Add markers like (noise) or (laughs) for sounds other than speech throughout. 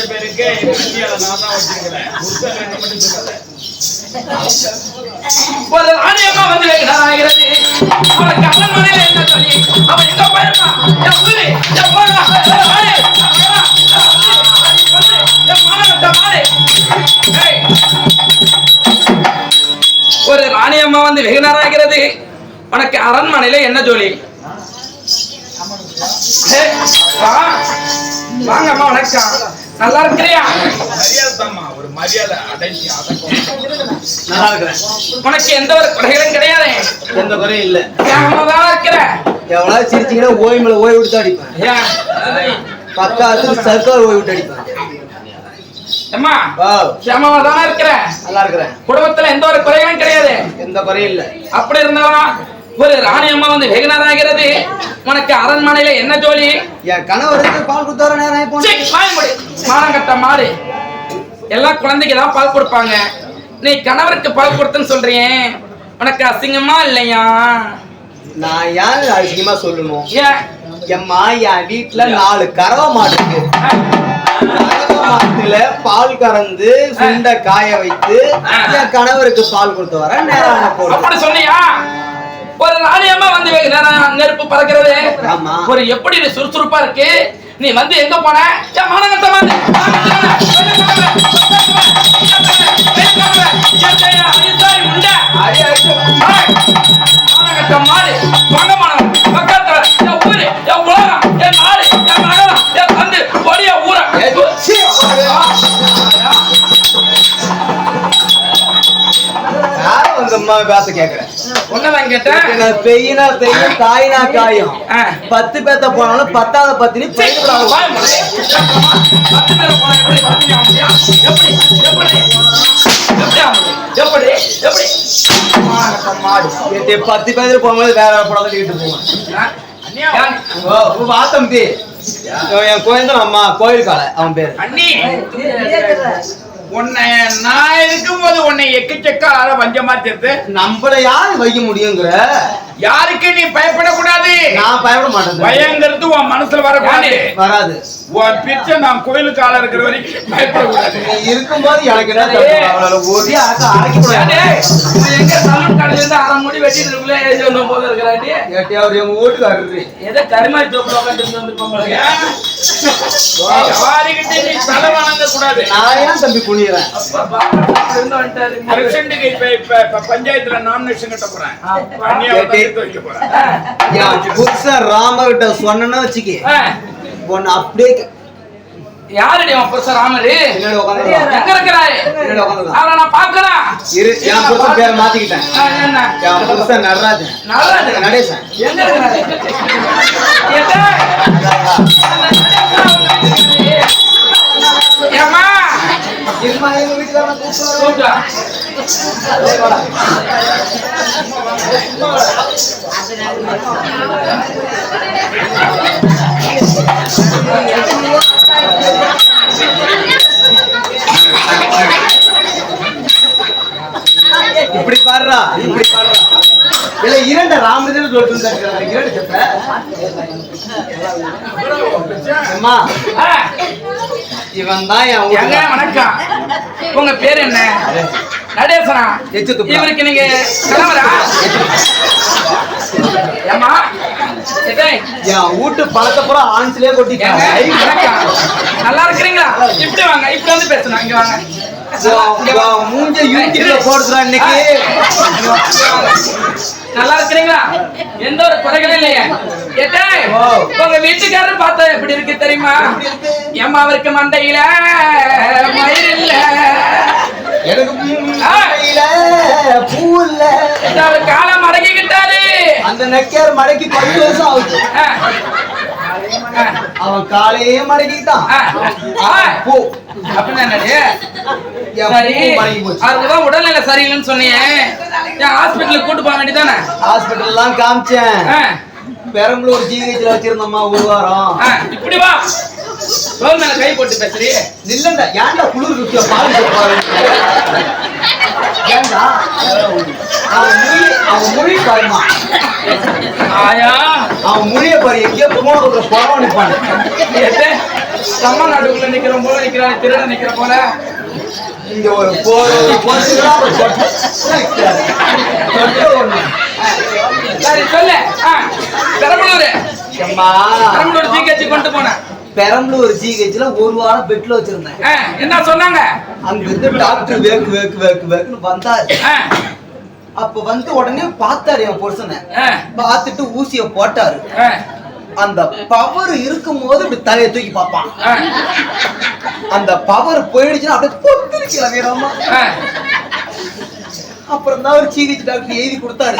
அண்ணன் பேருக்கு நான் தான் வச்சிருக்கிறேன் புத்தகம் ரெண்டு மட்டும் சொல்லல ஒரு ராணியம்மா வந்து மனையில என்ன சொல்லி அவன் எங்க போயிருக்கான் என் ஊரு என் வந்து வெகுநராகிறது உனக்கு அரண்மனையில என்ன ஜோலி? வாங்கம்மா வணக்கம். நல்லா இருக்கிறியா? மரியாதை தாம்மா ஒரு மரியாதை அடங்கி அடக்கம் நல்லா இருக்கிறேன். உனக்கு எந்த ஒரு குறைகளும் கிடையாது. எந்த குறையும் இல்ல. தான் இருக்கிற? எவ்வளவு சிரிச்சீங்கன்னா ஓய் மேல ஓய் விட்டு அடிப்பேன். ஏன்? பக்காத்துக்கு சர்க்கார் ஓய் விட்டு அடிப்பேன். அம்மா வா சேமமா தானே இருக்கிற? நல்லா இருக்கிறேன். குடும்பத்துல எந்த ஒரு குறைகளும் கிடையாது. எந்த குறையும் இல்ல. அப்படி இருந்தாலும் ஒரு ராணி அம்மா வந்து வெகு நேரம் ஆகிறது உனக்கு அரண்மனையில என்ன ஜோலி? என் கணவருக்கு பால் கொடுத்து வர நேரம் மூடு. மானங்கட்ட மாடு. எல்லாம் குழந்தைக்கு தான் பால் கொடுப்பாங்க. நீ கணவருக்கு பால் கொடுத்தேன்னு சொல்றியே. உனக்கு அசிங்கமா இல்லையா? நான் ஏன் அசிங்கமா சொல்லணும்? ஏன் எம்மா என் வீட்டுல நாலு கறவை மாடு இருக்கு. கறவை மாட்டுல பால் கறந்து சுண்ட காய வைத்து என் கணவருக்கு பால் கொடுத்து வர நேரம் அப்படி சொன்னியா? ஒரு ராணியம்மா வந்து வெகு நேரம் நெருப்பு பறக்கிறது. ஆமா. ஒரு எப்படி இது சுறுசுறுப்பா இருக்கு? நீ வந்து எங்க போன? ஏன் மானங்கட்ட மாடு மங்கமானவன் பக்கத்துல என் ஊரு என் உலகம் என் நாடு என் நகரம் என் தந்து பொடிய ஊர யாரும் வந்து அம்மா பேச கேக்குறேன். ஒன்னதான் கேட்டேன் நான் பெய்யினா பெய்யும் காயினா காயும். பத்து பேத்த போனாலும் பத்தாவது பத்தினி. பத்து பேர் போகும்போது வேற படம் வீட்டு போவேன். வா தம்பி. என் கோயந்தன் அம்மா கோயில் கால அவன் பேரு. அண்ணி. உன்னை நான் இருக்கும்போது உன்னை எக்கச்சக்க ஆள வஞ்சமா தெரிந்து நம்மள யாரு வைக்க முடியுங்கிற? யாருக்கு நீ பயப்படக்கூடாது? நான் பயப்பட மாட்டேன். பயங்கிறது உன் மனசுல வரக்கூடாது. வராது. உன் பிச்சை நான் கோயிலுக்கு ஆள இருக்கிற வரைக்கும் பயப்படக்கூடாது. இருக்கும்போது எனக்கு என்ன இருந்து அரை முடி வெட்டிட்டு இருக்குள்ள போல இருக்கிறாண்டி? அவர் எங்க வீட்டுக்காரரு ஏதோ கருமாய் தோப்புல இருக்கு. யாருக்கிட்ட நீ தலை வணங்க கூடாது. நான் ஏன் தம்பி வந்துட்டாரு. பிரசிடண்ட்டுக்கு இப்ப பஞ்சாயத்துல நாமினேஷன் கட்ட போறேன். புருஷன் ராமகிட்ட சொன்னேன்னு வச்சுக்கி. அப்படியே கே- யாருடி அவன் புருஷன் ராமரு? எங்க இருக்கிறாரு அவரை நான் பார்க்கலாம் இரு என் புருஷன் பேரை மாத்திக்கிட்டேன். என் புருஷன் நடராஜன். நடராஜன். நடேசன். எங்க இருக்கிறாரு இருமா. இப்படி பாடுறா இப்படி பாடுறா. இல்ல இரண்ட ராமதேவன் சொல்லிட்டு இருந்தாரு இரண்டு செப்ப இவன் தான் என். வணக்கம். உங்க பேர் என்ன? நடேசனா. இவருக்கு நீங்க ஏம்மா ஏய், என் வீட்டு பழத்தை பூரா ஆன்ஸ்லயே கொட்டிட்டாங்க. நல்லா இருக்கிறீங்களா? இப்படி வாங்க இப்படி வந்து பேசணும். இங்க வாங்க. மூஞ்ச யூடியூப்ல போடுறா இன்னைக்கு. நல்லா இருக்கிறீங்களா? எந்த ஒரு குறைகளும் இல்லையே. ஓ. உங்க வீட்டுக்காரர் பார்த்தா எப்படி இருக்கு தெரியுமா? அவருக்கு மண்டையில மயிர் இல்ல எனக்கு கையில பூ இல்ல. இந்த அவர் காலை மடக்கிக்கிட்டாரு. அந்த நெக்கையார் மடக்கி பத்து வருஷம் ஆகுது. அவன் காலையே மடக்கிட்டான். பூ. அப்படின்னா என்னடி? என் சரி. பூ மடங்கி போச்சு. அவருக்கு தான் உடல்நிலை சரியில்லைன்னு சொன்னீங்க ஹாஸ்பிட்டலுக்கு கூட்டு போக வேண்டியதானே ஹாஸ்பிட்டல் எல்லாம் காமிச்சேன் பெரம்பலூர் ஜிஹெச்ல வச்சிருந்தோம்மா ஒரு வாரம் இப்படி வா தோல் மேல கை போட்டு பேசுறீ இல்லண்டா ஏன்டா குளிர் குட்டிய பால் ஏன்டா அவன் மொழி அவன் மொழி பாருமா ஆயா அவன் மொழிய பாரு எங்கேயோ போன கொடுக்குற போறவன் நிப்பான்? கம்மா நாட்டுக்குள்ள நிக்கிற போல நிக்கிறான் திருட நிக்கிற போல இங்க ஒரு பொறுத்துக்கிறா ஒரு சொட்டு சொட்டு ஒண்ணு சரி சொல்லு. ஆ, பெரம்பலூர். அம்மா பெரம்பலூர் கொண்டு போனேன். பெரம்பலூர் ஜிஹெச்ல ஒரு வாரம் பெட்ல வச்சிருந்தேன். என்ன சொன்னாங்க? அங்க இருந்து டாக்டர் வேக்கு வேக்கு வேக்கு வேக்குன்னு வந்தாரு. அப்ப வந்து உடனே பார்த்தாரு என் புருஷனை. பார்த்துட்டு ஊசிய போட்டாரு. அந்த பவர் இருக்கும் போது இப்படி தலையை தூக்கி பார்ப்பான். அந்த பவர் போயிடுச்சுன்னா அப்படியே பொத்துரு கிளம்பிடாமா ஆ. அப்புறம் தான் ஒரு சீகிச்சு டாக்டர் எழுதி கொடுத்தாரு?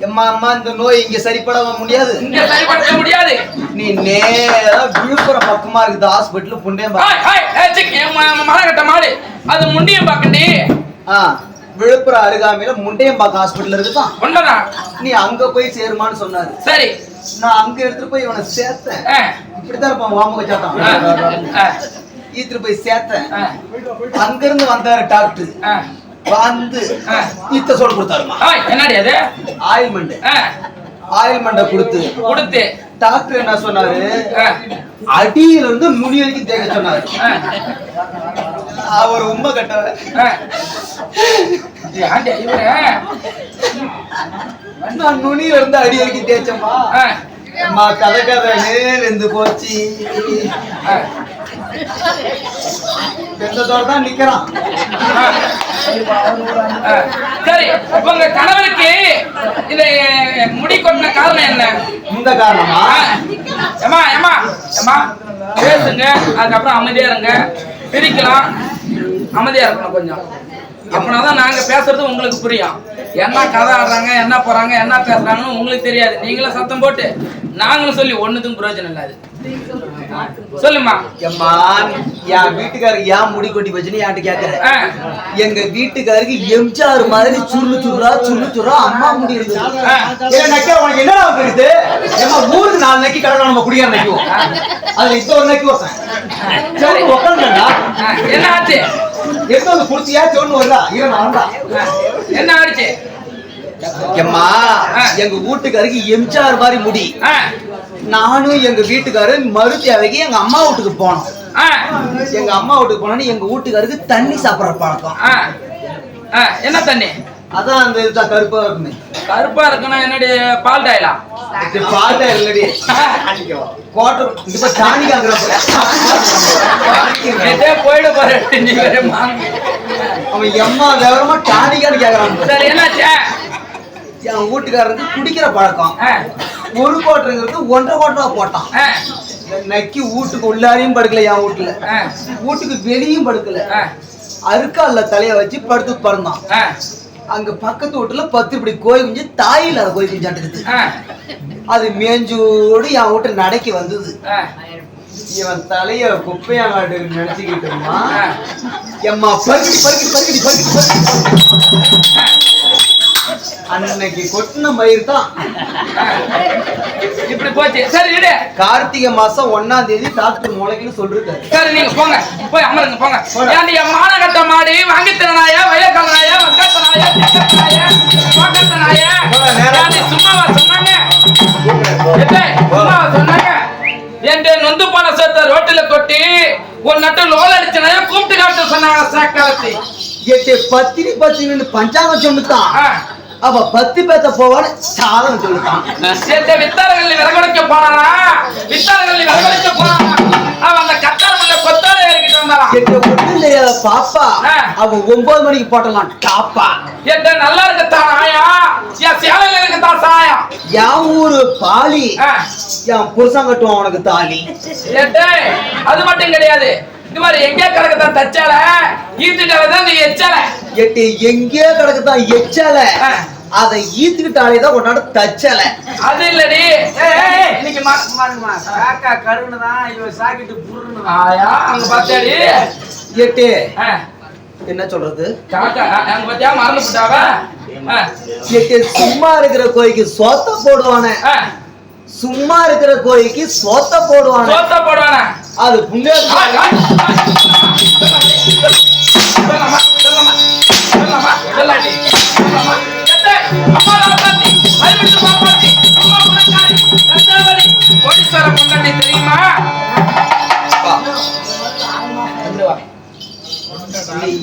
எம்மா அம்மா இந்த நோய் இங்க சரிப்பட முடியாது. இங்க சரிப்படுத்த முடியாது. நீ நேரா விழுப்புரம் பக்கமா இருக்குது ஹாஸ்பிட்டல் புண்டேன் ஹாய், ஹாய், ஏய், சிக், என் ம- ம- மரக்கட்ட மாடு. அது முண்டியம் பாக்கண்டி. ஆ விழுப்புரம் அருகாமையில முண்டையம்பாக்கம் ஹாஸ்பிட்டல் இருக்குதான். உண்மைதான் நீ அங்க போய் சேருமான்னு சொன்னாரு. சரி. நான் அங்க எடுத்துட்டு போய் இவனை சேர்த்தேன். இப்படித்தான் இருப்பான் வாமுக சாத்தான் ஈத்துட்டு போய் சேர்த்தேன். அங்க இருந்து வந்தாரு டாக்டர். வந்து ஆ. ஈத்த சோடு கொடுத்தாருமா? என்னடி அது? ஆயில்மெண்ட் ஆயில்மெண்ட கொடுத்து. கொடுத்து. டாக்டர் என்ன சொன்னாரு? அடியில இருந்து நுனி வரைக்கும் தேய்க்க சொன்னாரு. அவர் உண்மை கட்டவ ஆ. இது ஆண்டி, இவரு, நான் நுனியில இருந்து அடி வரைக்கும் தேய்ச்சம்மா. அம்மா கதை கதைன்னு வெந்து போச்சு ஆ, வெந்ததோட தான் நிக்கிறான். சரி உங்க கணவருக்கு இந்த முடி கொட்டின காரணம் என்ன இந்த காரணமா ஆ. ஏம்மா ஏம்மா ஏம்மா பேசுங்க அதுக்கப்புறம் அமைதியா இருங்க பிரிக்கலாம் அமைதியா இருக்கணும் கொஞ்சம் அப்படின்னாதான் நாங்க பேசுறது உங்களுக்கு புரியும். என்ன கதை ஆடுறாங்க என்ன போறாங்க என்ன பேசுறாங்கன்னு உங்களுக்கு தெரியாது. நீங்களும் சத்தம் போட்டு நாங்களும் சொல்லி ஒண்ணுதும் பிரயோஜனம் இல்லாது. சொல்லுமா எம்மா என் வீட்டுக்காரருக்கு ஏன் முடி கொட்டி போச்சுன்னு என்கிட்ட கேக்குறேன். எங்க வீட்டுக்காருக்கு எம்ஜிஆர் மாதிரி சுருளு சுருளா சுருளு சுருளா அம்மா முடி இருந்தது. உனக்கு இருக்குது ஏமா ஊருக்கு நாலு நக்கி கடை நம்ம குடியார நக்கிவோம் அதுல இப்ப ஒரு நக்கி சரி உட்காந்துடா என்ன ஆச்சு? எடுத்து வந்து குடிச்சியா சொன்னு வருதா? இரு என்ன ஆச்சு எம்மா. எங்க வீட்டுக்காருக்கு எம்ஜிஆர் மாதிரி முடி. நானும் எங்க வீட்டுக்காரர் மறு தேவைக்கு எங்க அம்மா வீட்டுக்கு போனோம். எங்க அம்மா வீட்டுக்கு போனோன்னு எங்க வீட்டுக்காருக்கு தண்ணி சாப்பிடுற பழக்கம். என்ன தண்ணி? அதான் அந்த இதுதான் கருப்பா இருக்குமே. கருப்பா இருக்குன்னா என்னடி பால் டாயிலா இது பாட்டா இல்லடி. கோட்டர் இப்ப போயிட போற நீ வேற மாங்க. அவன் எம்மா விவரமா டானிக்கான்னு கேக்குறான். சரி என்னாச்சு? என் வீட்டுக்காரருக்கு குடிக்கிற பழக்கம். ஒரு கோட்டருங்கிறது ஒன்றரை கோட்டரா போட்டான். நக்கி வீட்டுக்கு உள்ளாரையும் படுக்கல என் வீட்டுல. வீட்டுக்கு வெளியும் படுக்கல. ஆ, அருக்கால்ல தலைய வச்சு படுத்து பறந்தான் அங்க பக்கத்து வீட்டுல பத்து இப்படி கோழி குஞ்சு தாயில் அது கோழி குஞ்சாட்டுக்குது ஆ, அது மேஞ்சோடு என் வீட்டு நடக்கி வந்தது. இவன் தலைய குப்பையாங்காட்டு நினைச்சுக்கிட்டுமா? ஆ. எம்மா பருக்கடி பருக்கடி பருக்கடி பருக்கடி பருக்கடி அன்னைக்கு கொட்டின மயிர் தான். இப்படி போச்சு. சரி இடு கார்த்திகை மாசம் ஒன்னாம் தேதி டாக்டர் முளைக்குன்னு சொல்லிருக்காரு. சரி நீங்க போங்க. போய் அமருங்க போங்க. ஏன்டி என் மானகட்ட மாடி வாங்கித்தன நாயா வயக்கால நாயா வக்கத்த நாயா தெக்கத்த நாயா பக்கத்த நாயா போடா, நேரா. ஏன்டி சும்மாவா சொன்னாங்க? சும்மாவா சொன்னாங்க? என்கிட்ட நொந்து போன சேர்த்த ரோட்டில கொட்டி ஒரு நட்டு லோல் அடிச்ச நாயா கூப்பிட்டு காட்டு சொன்னாங்க சாக்காலத்தி எட்டு பத்தினி பத்தினு பஞ்சாங்கம் ஆ. அவ பத்து பேத்த போவான்னு சாதனம் சொல்லிட்டான். சேர்த்த வித்தாரங்கள்ளி விறகுடைக்க போனானா வித்தாரங்கள்ளி விறகுடைக்க போனானா அவன் அந்த கத்தாரமுள்ள கொத்தார ஏறிக்கிட்டு வந்தாராம் எட்டு ஒண்ணு இல்லையா பாப்பா. அவ ஒன்பது மணிக்கு போட்டலாம் டாப்பா. என்கிட்ட நல்லா இருக்கத்தான் ஆயா என் சேலையில இருக்கத்தான் சாயம் என் ஊரு பாலி. என் புருஷன் கட்டுவான் உனக்கு தாலி. அது மட்டும் கிடையாது. இது மாதிரி எங்கே கிடக்குதான் தச்சால? ஈத்துட்டால தான் நீ எச்சால. எட்டு எங்கேயோ கிடக்குதான் எச்சல. அதை ஈத்துக்கிட்டாலே தான் உன்னோட தச்சல. அது இல்லடி. இன்னைக்கு மா- காக்கா கருணுதான் இவன் சாக்கிட்டு புருன்னு ஆயா அங்க பார்த்தாடி எட்டு. என்ன சொல்றது? காக்கா அங்க பார்த்தியா மறந்து போட்டாவ? எட்டு சும்மா இருக்கிற கோழிக்கு சோத்த போடுவானே. சும்மா இருக்கிற கோழிக்கு சோத்த போடுவானே சோத்த போடுவானா அது புண்ணிய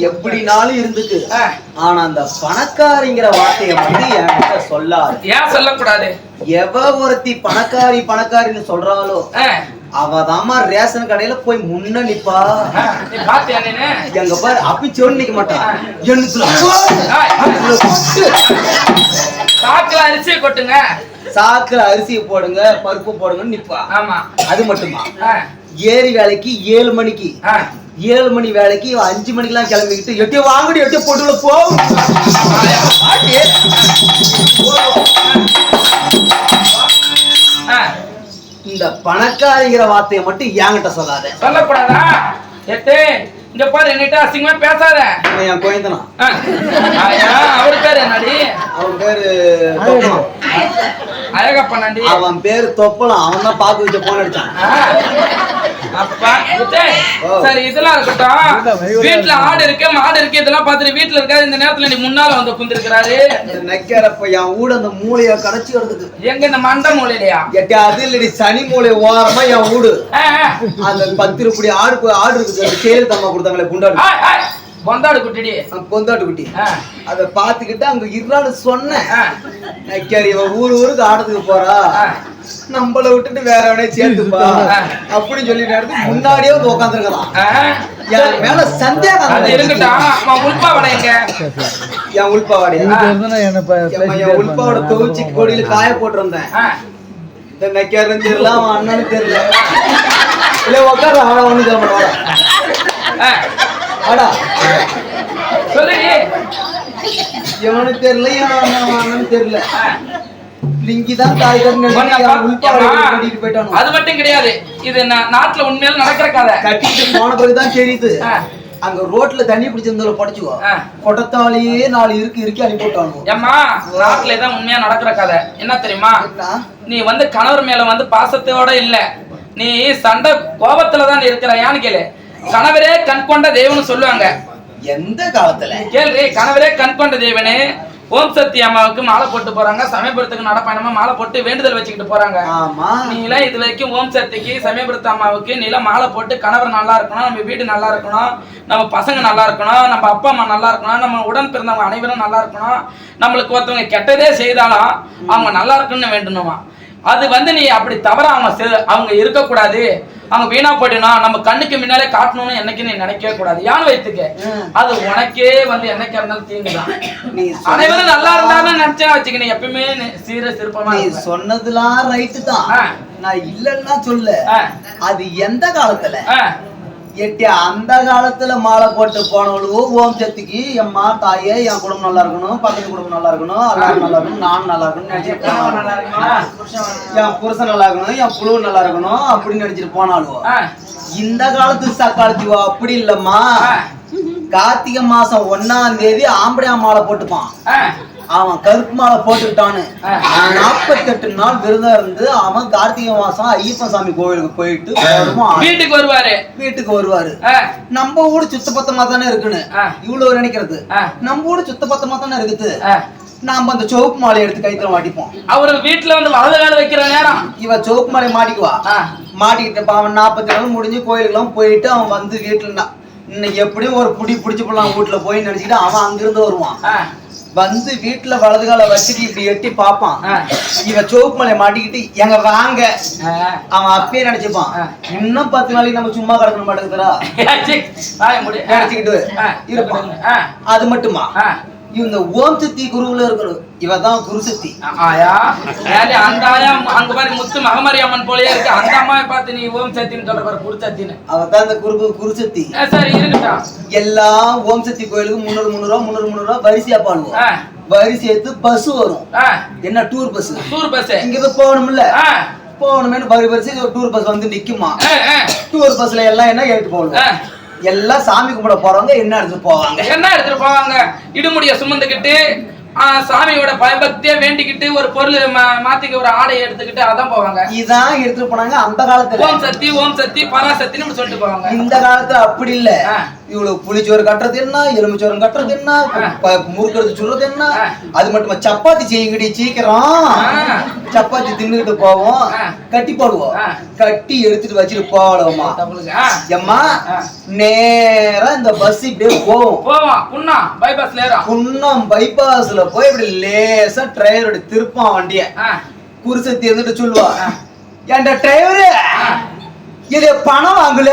எப்படினாலும் இருந்துக்கு ஆனா அந்த பணக்காரிங்கிற வார்த்தையை வந்து என்கிட்ட சொல்லாது ஏன் சொல்லக்கூடாது எவ ஒருத்தி பணக்காரி பணக்காரின்னு சொல்றாளோ ஆ, அவதாம்மா ரேஷன் கடையில போய் முன்ன நிப்பா. எங்க பாரு அப்பி சொல்லி நிக்க மாட்டான் போட்டு. சாக்குல அரிசி கொட்டுங்க. சாக்குல அரிசி போடுங்க பருப்பு போடுங்கன்னு நிப்பா. ஆமா. அது மட்டுமா? ஏரி வேலைக்கு ஏழு மணிக்கு. ஏழு மணி வேலைக்கு அஞ்சு மணிக்கெல்லாம் கிளம்பிக்கிட்டு எட்டியோ வாங்கடி எட்டியோ போட்டுல போ. ஆட்டி. ஆ, இந்த பணக்காரிங்கிற வார்த்தையை மட்டும் என்கிட்ட சொல்லாத. சொல்லக்கூடாதா? எட்டு இங்க பாரு என்கிட்ட அசிங்கமா பேசாத. என் கோயந்தனா? அவர் பேரு என்னடி? அவன் பேரு அழகப்பனாண்டி அவன் பேரு தொப்பலம் அவன் தான் பாக்கு வச்ச போன் அடிச்சான். சரி இதெல்லாம் இருக்கட்டும். வீட்டுல ஆடு இருக்கு மாடு இருக்கு இதெல்லாம் பார்த்துட்டு வீட்டுல இருக்காது. இந்த நேரத்துல நீ முன்னால வந்து குந்திருக்கிறாரு நெக்கிறப்ப என் ஊட அந்த மூளைய கடைச்சி கிடக்குது. எங்க இந்த மண்ட மூலையிலையா எட்டி அது இல்லடி சனி மூளை ஓரமா என் ஊடு. அந்த பத்து ரூபாய் ஆடு ஆடு இருக்குது சேல் தம்மா கொடுத்தாங்களே குண்டாடு. குட்டிடி அந்த பொந்தாட்டு குட்டி. அதை பார்த்துக்கிட்டு அங்க இருறான்னு சொன்னேன். நெக்காரி இவன் ஊரு ஊருக்கு ஆடுறதுக்கு போறா. நம்மள விட்டுட்டு வேற எவனே சேர்த்துப்பா. அப்படின்னு சொல்லி நேரத்துக்கு முன்னாடியே வந்து உட்காந்துருக்கலாம். என் மேல சந்தேகம் அவன் உள்பாவடை என். என் என் உள்பாவோட துவச்சி கொடியில காய போட்டிருந்தேன். இந்த நெக்காரும் தெரியல அவன் தெரியல இல்ல உட்கார அவன் ஒண்ணு சொல்ல மாட்டான் ஆ. ஆடா. சொல்லுடி. இவனுக்கு தெரியல. அண்ணனும் தெரியல ஆ. லிங்கி தான் தாய்? கட்டிட்டு போயிட்டானு. அது மட்டும் கிடையாது. இது நாட்டுல உண்மையில நடக்கிற கதை. கட்டிட்டு போன பிறகுதான் தெரியுது. அங்க ரோட்ல தண்ணி பிடிச்சிருந்தவள படிச்சுக்கோ. ஆ. கொட்டத்தாலேயே நாலு இருக்கு இருக்கு அனுப்பி விட்டானு ஏம்மா நாட்டுல உண்மையா நடக்கிற கதை. என்ன தெரியுமா? நீ வந்து கணவர் மேல வந்து பாசத்தோட இல்ல. நீ சண்டை கோபத்துல தான் இருக்கிற ஏன்னு கேளு. கணவரே கண் கொண்ட தெய்வம்னு சொல்லுவாங்க. எந்த காலத்துல? கேள்வி கணவரே கண் கொண்ட தேவனே ஓம் சக்தி அம்மாவுக்கு மாலை போட்டு போறாங்க சமயபுரத்துக்கு நடப்பயணமா மாலை போட்டு வேண்டுதல் வச்சுக்கிட்டு போறாங்க. நீலாம் இது வரைக்கும் ஓம் சக்திக்கு சமயபுரத்து அம்மாவுக்கு நீலாம் மாலை போட்டு கணவர் நல்லா இருக்கணும் நம்ம வீடு நல்லா இருக்கணும் நம்ம பசங்க நல்லா இருக்கணும் நம்ம அப்பா அம்மா நல்லா இருக்கணும் நம்ம உடன் பிறந்தவங்க அனைவரும் நல்லா இருக்கணும். நம்மளுக்கு ஒருத்தவங்க கெட்டதே செய்தாலும் அவங்க நல்லா இருக்கணும்னு வேண்டணுமா அது வந்து நீ அப்படி தவற அவங்க அவங்க இருக்கக்கூடாது. அவங்க வீணா போயிடணும் நம்ம கண்ணுக்கு முன்னாலே காட்டணும்னு என்னைக்கு நீ நினைக்கவே கூடாது யான் வைத்துக்க அது உனக்கே வந்து என்னைக்கா இருந்தாலும் தீங்குதான் அனைவரும் நல்லா இருந்தாலும் நினைச்சா வச்சுக்க நீ எப்பயுமே சீர இருப்ப. சொன்னதுலாம் ரைட்டு தான். நான் இல்லன்னா சொல்ல. அது எந்த காலத்துல. எட்டி அந்த காலத்துல மாலை போட்டு போனவளுவோ ஓம் சக்திக்கு எம்மா தாயே என் குடும்பம் நல்லா இருக்கணும் பக்கத்து குடும்பம் நல்லா இருக்கணும் எல்லாரும் நல்லா இருக்கணும் நான் நல்லா இருக்கணும்? என் புருஷன் நல்லா இருக்கணும் என் புழு நல்லா இருக்கணும் அப்படின்னு நினைச்சிட்டு போனாலுவோ ஆ. இந்த காலத்து சக்காலத்திவோ அப்படி இல்லம்மா. கார்த்திகை மாசம் ஒன்னாம் தேதி ஆம்படியா மாலை போட்டுப்பான். அவன் கருப்பு மாலை போட்டுக்கிட்டான்னு. நாற்பத்தெட்டு நாள் விரதம் இருந்து அவன் கார்த்திகை மாசம் ஐயப்பன் சாமி கோவிலுக்கு போயிட்டு வருவான். வீட்டுக்கு வருவாரு வீட்டுக்கு வருவாரு. நம்ம ஊடு சுத்தபத்தமா தானே இருக்குன்னு. இவ்வளவு நினைக்கிறது. நம்ம ஊடு சுத்தபத்தமா தானே இருக்குது. நாம அந்த சோப்பு மாலை எடுத்து கைத்துல மாட்டிப்போம் அவரு வீட்டுல வந்து வலது கால வைக்கிற நேரம் இவ சோப்பு மாலை மாட்டிக்குவா. மாட்டிக்கிட்டு அவன் நாற்பத்தி நாள் முடிஞ்சு கோயிலுக்கெல்லாம் போயிட்டு அவன் வந்து வீட்டுல இன்னைக்கு எப்படியும் ஒரு புடி பிடிச்சு போடலாம் வீட்டுல போய் நினைச்சுக்கிட்டு அவன் அங்கிருந்து வருவான். வந்து வீட்டுல வலது கால வச்சுட்டு இப்படி எட்டி பார்ப்பான் ஆ. இவ சோப்பு மலை மாட்டிக்கிட்டு எங்க வாங்க. அவன் அப்பயே நினைச்சுப்பான். இன்னும் பத்து நாளைக்கு நம்ம சும்மா கிடக்கணும் மாட்டேங்குதுடா (laughs) சி, வாய மூடு. ஆ. நினைச்சுக்கிட்டு. இருப்பான். அது மட்டுமா. இந்த ஓம் சக்தி குருவுல இருக்கணும். இவ தான் குரு சக்தி ஆயா அந்த ஆயா அங்க பாரு முத்து மகமாரி அம்மன் போலயே இருக்கு. அந்த அம்மாவை பார்த்து நீ ஓம் சத்தின்னு சொல்ற பாரு குரு சத்தின்னு. அவ தான் இந்த குரு குரு சக்தி சரி இருக்கட்டும் எல்லாம் ஓம் சக்தி கோயிலுக்கு முந்நூறு முந்நூறுவா முந்நூறு முந்நூறுவா வரிசையா பாடுவோம். வரிசை எடுத்து பஸ் வரும். என்ன டூர் பஸ் டூர் பஸ் இங்க போய் போகணும்ல. போகணுமேனு வரி வரிசை டூர் பஸ் வந்து நிக்குமா. டூர் பஸ்ல எல்லாம் என்ன ஆ. போகணும்? எல்லாம் சாமி கும்பிட போறவங்க என்ன எடுத்துட்டு போவாங்க? என்ன எடுத்துட்டு போவாங்க? இடுமுடிய சுமந்துக்கிட்டு சாமியோட பயபக்தியா வேண்டிக்கிட்டு ஒரு பொருள் மாத்திக்க ஒரு ஆடையை எடுத்துக்கிட்டு அதான் போவாங்க இதான் எடுத்துட்டு போனாங்க அந்த காலத்துல ஓம் சக்தி ஓம் சக்தி பராசக்தின்னு சொல்லிட்டு போவாங்க இந்த காலத்துல அப்படி இல்ல. இவ்வளவு புளிச்சோறு கட்டுறது என்ன எலுமிச்சோறு கட்டுறது என்ன முறுக்கிறது சுடுறது என்ன. அது மட்டுமா சப்பாத்தி செய்யுங்கடி சீக்கிரம். சப்பாத்தி தின்னுகிட்டு போவோம். கட்டி போடுவோம். கட்டி எடுத்துட்டு வச்சுட்டு. ஆ. எம்மா. நேரா இந்த பஸ் இப்படியே போவோம் போவோம் புண்ணா பைபாஸ்ல ஏறும் குன்னம் போய் இப்படி லேசா டிரைவரோட திருப்பான் வண்டிய ஆ. குருசத்தி இருந்துட்டு சொல்லுவா. ஏன்டா டிரைவரு. இது பணம் வாங்கல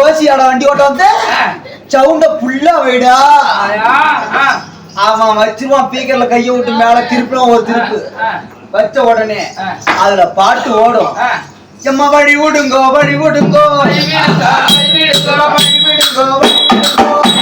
ஓசியாட வண்டி ஓட்ட வந்து. சவுண்ட புல்லா வைடா. ஆ. அவன் வச்சிருவான் பீக்கர்ல கைய விட்டு மேல திருப்பிடுவான் ஒரு திருப்பு. வச்ச உடனே. அதுல பாட்டு ஓடும். எம்மா வழி விடுங்கோ, வழி விடுங்கோ, வழி விடுங்கோ, வழி விடுங்கோ